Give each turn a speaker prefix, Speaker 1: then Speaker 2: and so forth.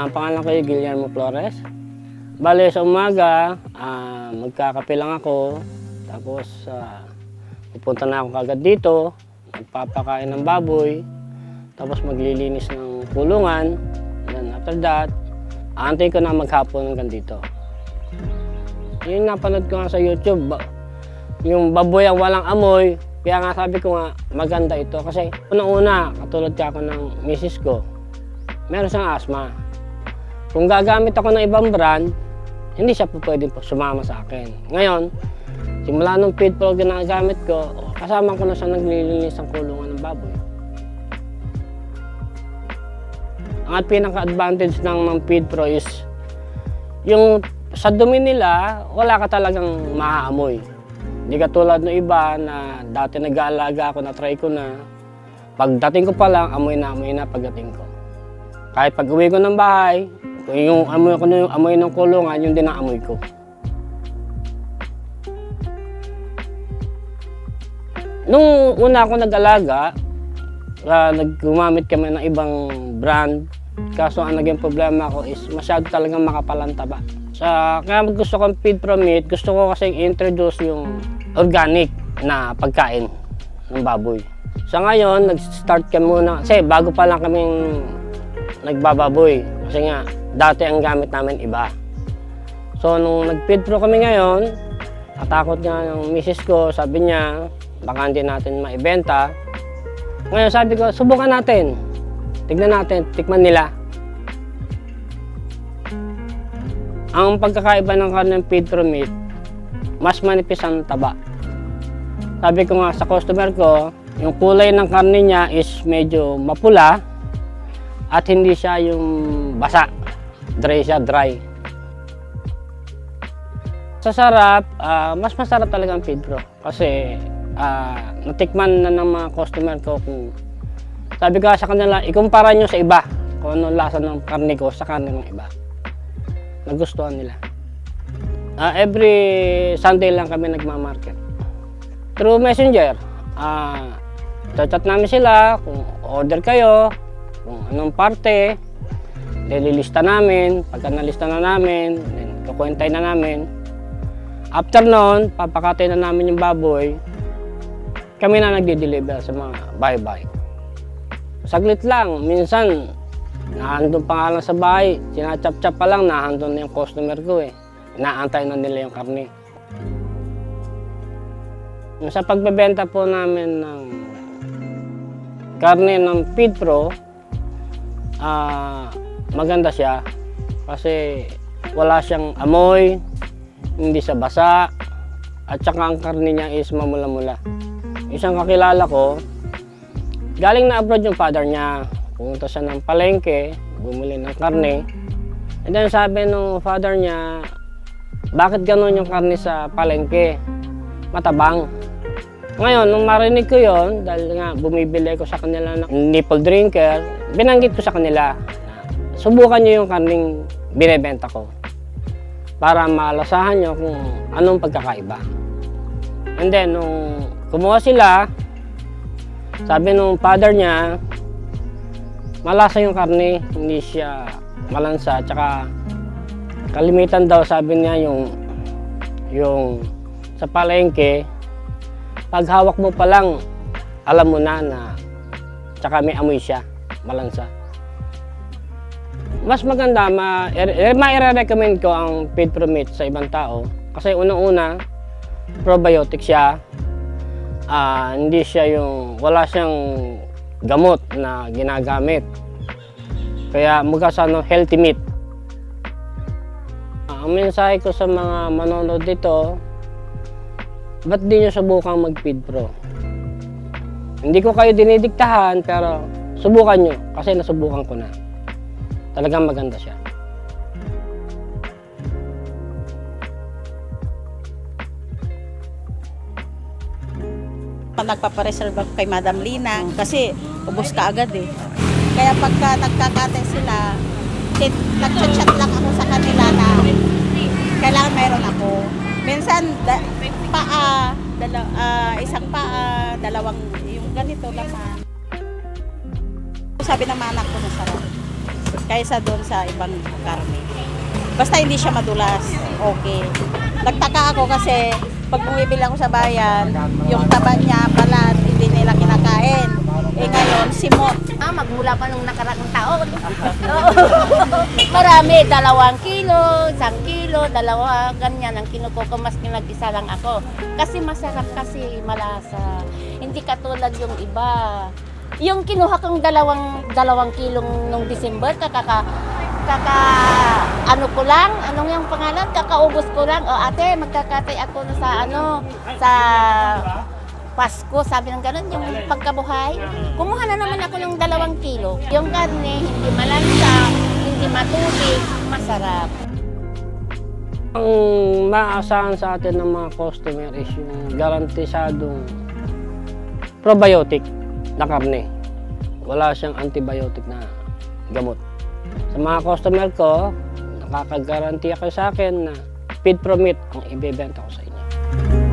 Speaker 1: Ah, ang pangalan ko ay Guillermo Flores. Bale, sa umaga, ah, magkakape lang ako. Tapos, ah, pupunta na ako kagad dito. Magpapakain ng baboy. Tapos maglilinis ng kulungan. Then after that, aantay ko na maghapon hanggang dito. Yun nga panood ko nga sa YouTube. Yung baboy ang walang amoy. Kaya nga sabi ko nga, maganda ito. Kasi unang-una, katulad ka ako ng misis ko, meron siyang asthma. Kung gagamit ako ng ibang brand, hindi siya po pwedeng po sumama sa akin. Ngayon, simula nung feed pro ginagamit ko, kasama ko na siya naglilinis ng kulungan ng baboy. Ang pinaka-advantage ng, ng feed pro is, yung sa dumi nila, wala ka talagang maaamoy. Hindi katulad ng iba na dati nag-aalaga ako, na-try ko na. Pagdating ko pa lang, amoy na amoy na pagdating ko. Kahit pag uwi ko ng bahay, yung amoy ko yung amoy ng kulungan, yung din ang amoy ko. Nung una ako nag-alaga, uh, naggumamit kami ng ibang brand. Kaso ang naging problema ko is masyado talagang makapalantaba. Sa, kaya gusto kong feed from meat, gusto ko kasi introduce yung organic na pagkain ng baboy. Sa ngayon, nag-start kami muna, kasi bago pa lang kaming nagbababoy. Kasi nga, dati ang gamit namin iba. So, nung nag-feed pro kami ngayon, natakot nga yung misis ko, sabi niya, baka hindi natin maibenta. Ngayon sabi ko, subukan natin. Tignan natin, tikman nila. Ang pagkakaiba ng karne ng feed pro meat, mas manipis ang taba. Sabi ko nga sa customer ko, yung kulay ng karne niya is medyo mapula at hindi siya yung basa. Dry siya, dry. Sa sarap, ah, mas masarap talaga ang feed pro. Kasi ah, natikman na ng mga customer ko kung sabi ko sa kanila, ikumpara nyo sa iba kung ano lasa ng karne ko sa karne ng iba. Nagustuhan nila. Ah, every Sunday lang kami nagmamarket. Through messenger, ah, chat namin sila kung order kayo, kung anong parte, nililista namin, pagka nalista na namin, then kukwentay na namin. After nun, papakatay na namin yung baboy, kami na nagde-deliver sa mga bye-bye. Saglit lang, minsan, nahandun pa nga lang sa bahay, sinachap-chap pa lang, nahandun na yung customer ko eh. Inaantay na nila yung karne. Sa pagbebenta po namin ng karne ng Feed ah, maganda siya kasi wala siyang amoy, hindi siya basa, at saka ang karne niya is mamula-mula. Isang kakilala ko, galing na abroad yung father niya. Pumunta siya ng palengke, bumili ng karne. And then sabi nung father niya, bakit ganun yung karne sa palengke? Matabang. Ngayon, nung marinig ko yon dahil nga bumibili ko sa kanila ng nipple drinker, binanggit ko sa kanila, subukan nyo yung karning binebenta ko para malasahan nyo kung anong pagkakaiba. And then, nung kumuha sila, sabi nung father niya, malasa yung karne, hindi siya malansa. Tsaka, kalimitan daw, sabi niya yung, yung sa palengke, pag hawak mo pa lang, alam mo na na, tsaka may amoy siya, malansa. Mas maganda, ma, i- ma-recommend ko ang feed pro meat sa ibang tao. Kasi unang-una, probiotic siya. Ah, hindi siya yung, wala siyang gamot na ginagamit. Kaya mukha sa ano, healthy meat. Ah, ang mensahe ko sa mga manonood dito, ba't di nyo subukang mag-feed pro? Hindi ko kayo dinidiktahan, pero subukan nyo, kasi nasubukan ko na. Talagang maganda siya.
Speaker 2: nagpapareserve ako kay Madam Lina kasi ubos ka agad eh. Kaya pagka nagkakatay sila, chat, nagchat-chat lang ako sa kanila na kailangan mayroon ako. Minsan, da, paa, dala, ah, isang paa, dalawang, yung ganito laman. Sabi ng anak ko, masarap. Kaysa doon sa ibang karne. Basta hindi siya madulas, okay. Nagtaka ako kasi pag bumibili ako sa bayan, yung taba niya, balat, hindi nila kinakain. Eh ngayon, simot.
Speaker 3: Ah, magmula pa nung nakaraang taon. Marami, dalawang kilo, isang kilo, dalawa, ganyan ang kinuko ko, mas nag-isa lang ako. Kasi masarap kasi, malasa. Hindi katulad yung iba. Yung kinuha kong dalawang, dalawang kilong nung December, kakaka, kaka, ano ko lang, anong yung pangalan, kakaubos ko lang. O ate, magkakatay ako sa ano, sa Pasko, sabi ng ganun, yung pagkabuhay. Kumuha na naman ako ng dalawang kilo. Yung karne, hindi malansa, hindi matubig, masarap.
Speaker 1: Ang maaasahan sa atin ng mga customer is yung garantisadong probiotic na karne. Wala siyang antibiotic na gamot. Sa mga customer ko, nakakagarantiya kayo sa akin na feed from it ang ibebenta ko sa inyo.